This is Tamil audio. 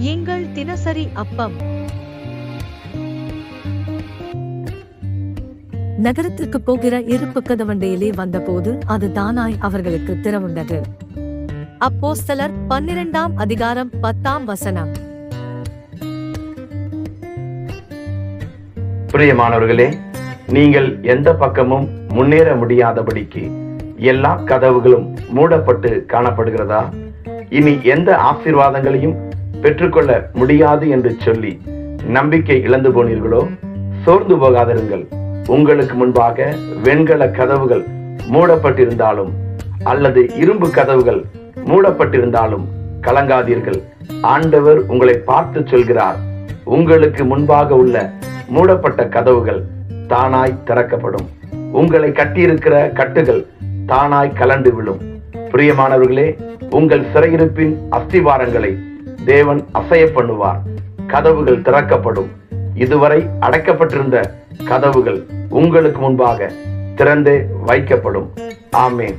எங்கள் தினசரி அப்பம். நகரத்திற்கு போகிற இருப்பு கதவண்டையிலே வந்தபோது அது தானாய் அவர்களுக்கு திறவுண்டது. அப்போஸ்தலர் பன்னிரண்டாம் அதிகாரம் பத்தாம் வசனம். பிரியமானவர்களே நீங்கள் எந்த பக்கமும் முன்னேற முடியாதபடிக்கு எல்லா கதவுகளும் மூடப்பட்டு காணப்படுகிறதா? இனி எந்த ஆசீர்வாதங்களையும் பெற்றுக்கொள்ள முடியாது என்று சொல்லி நம்பிக்கை இழந்து போனீர்களோ சோர்ந்து போகாதிருங்கள். உங்களுக்கு முன்பாக வெண்கல கதவுகள் மூடப்பட்டிருந்தாலும் அல்லது இரும்பு கதவுகள் மூடப்பட்டிருந்தாலும் கலங்காதீர்கள். ஆண்டவர் உங்களை பார்த்து சொல்கிறார். உங்களுக்கு முன்பாக உள்ள மூடப்பட்ட கதவுகள் தானாய் திறக்கப்படும். உங்களை கட்டியிருக்கிற கட்டுகள் தானாய் கலண்டு விழும். பிரியமானவர்களே உங்கள் சிறையிருப்பின் அஸ்திவாரங்களை தேவன் அசைய பண்ணுவார். கதவுகள் திறக்கப்படும். இதுவரை அடைக்கப்பட்டிருந்த கதவுகள் உங்களுக்கு முன்பாக திறந்தே வைக்கப்படும். ஆமேன்.